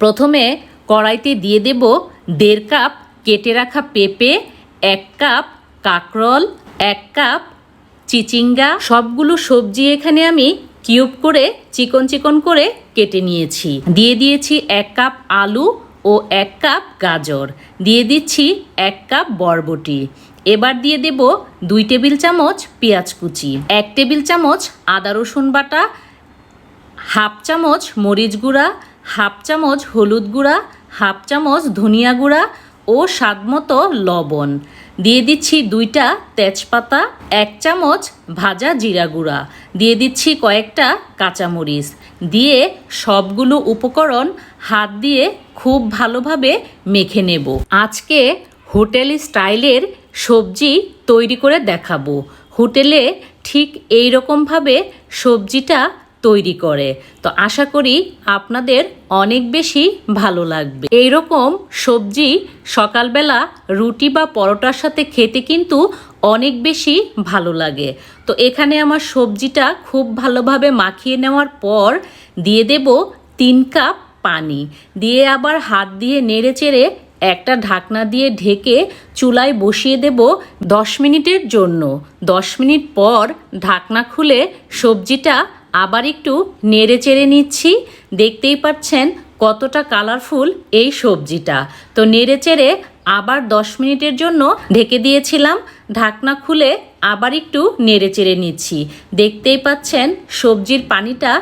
প্রথমে কড়াইতে দিয়ে দেব দেড় কাপ কেটে রাখা পেঁপে, এক কাপ কাকরল, এক কাপ চিচিঙ্গা। সবগুলো সবজি এখানে আমি কিউব করে চিকন চিকন করে কেটে নিয়েছি। দিয়ে দিয়েছি এক কাপ আলু ও এক কাপ গাজর। দিয়ে দিচ্ছি এক কাপ বরবটি। এবার দিয়ে দেব দুই টেবিল চামচ পেঁয়াজ কুচি, এক টেবিল চামচ আদা রসুন বাটা, হাফ চামচ মরিচ গুঁড়া হাফ চামচ হলুদ গুঁড়া, হাফ চামচ ধনিয়া গুঁড়া ও স্বাদমতো লবণ। দিয়ে দিচ্ছি দুইটা তেজপাতা, এক চামচ ভাজা জিরা গুঁড়া। দিয়ে দিচ্ছি কয়েকটা কাঁচামরিচ। দিয়ে সবগুলো উপকরণ হাত দিয়ে খুব ভালোভাবে মেখে নেব। আজকে হোটেল স্টাইলের সবজি তৈরি করে দেখাবো। হোটেলে ঠিক এই রকমভাবে সবজিটা তৈরি করে। তো আশা করি আপনাদের অনেক বেশি ভালো লাগবে। এই রকম সবজি সকালবেলা রুটি বা পরোটার সাথে খেতে কিন্তু অনেক বেশি ভালো লাগে। তো এখানে আমার সবজিটা খুব ভালোভাবে মাখিয়ে নেওয়ার পর দিয়ে দেব তিন কাপ পানি। দিয়ে আবার হাত দিয়ে নেড়ে চেড়ে একটা ঢাকনা দিয়ে ঢেকে চুলায় বসিয়ে দেব দশ মিনিটের জন্য। দশ মিনিট পর ঢাকনা খুলে সবজিটা আবার একটু নেড়ে চেড়ে নিচ্ছি। দেখতেই পাচ্ছেন কতটা কালারফুল এই সবজিটা। তো নেড়ে চেড়ে আবার দশ মিনিটের জন্য ঢেকে দিয়েছিলাম। ঢাকনা খুলে আবার একটু নেড়ে চেড়ে নিচ্ছি। দেখতেই পাচ্ছেন সবজির পানিটা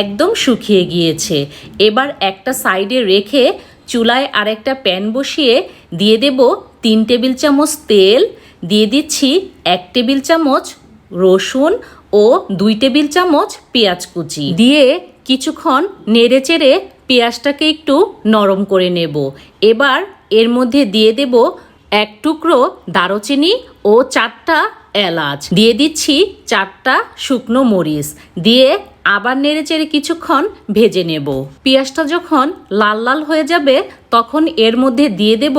একদম শুকিয়ে গিয়েছে। এবার একটা সাইডে রেখে চুলায় আরেকটা প্যান বসিয়ে দিয়ে দেব তিন টেবিল চামচ তেল। দিয়ে দিচ্ছি এক টেবিল চামচ রসুন ও দুই টেবিল চামচ পেঁয়াজ কুচি। দিয়ে কিছুক্ষণ নেড়ে চেড়ে পেঁয়াজটাকে একটু নরম করে নেব। এবার এর মধ্যে দিয়ে দেব এক টুকরো দারুচিনি ও চারটা এলাচ। দিয়ে দিচ্ছি চারটা শুকনো মরিচ। দিয়ে আবার নেড়ে চেড়ে কিছুক্ষণ ভেজে নেব। পেঁয়াজটা যখন লাল লাল হয়ে যাবে, তখন এর মধ্যে দিয়ে দেব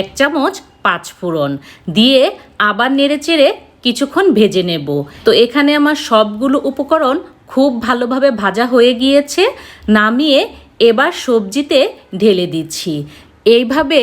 এক চামচ পাঁচ ফোড়ন দিয়ে আবার নেড়ে চেড়ে কিছুক্ষণ ভেজে নেব। তো এখানে আমার সবগুলো উপকরণ খুব ভালোভাবে ভাজা হয়ে গিয়েছে, নামিয়ে এবার সবজিতে ঢেলে দিচ্ছি। এইভাবে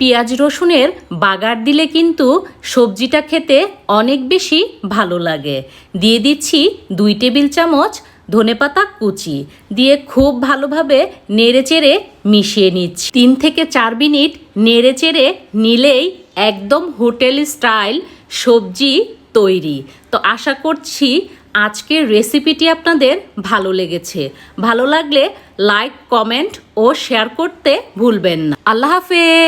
পেঁয়াজ রসুনের বাগার দিলে কিন্তু সবজিটা খেতে অনেক বেশি ভালো লাগে। দিয়ে দিচ্ছি দুই টেবিল চামচ ধনেপাতা কুচি। দিয়ে খুব ভালোভাবে নেড়েচেড়ে মিশিয়ে নিচ্ছি। তিন থেকে চার মিনিট নেড়েচেড়ে নিলেই একদম হোটেল স্টাইল সবজি তৈরি। তো আশা করছি আজকের রেসিপিটি আপনাদের ভালো লেগেছে। ভালো লাগলে লাইক, কমেন্ট ও শেয়ার করতে ভুলবেন না। আল্লাহ হাফেজ!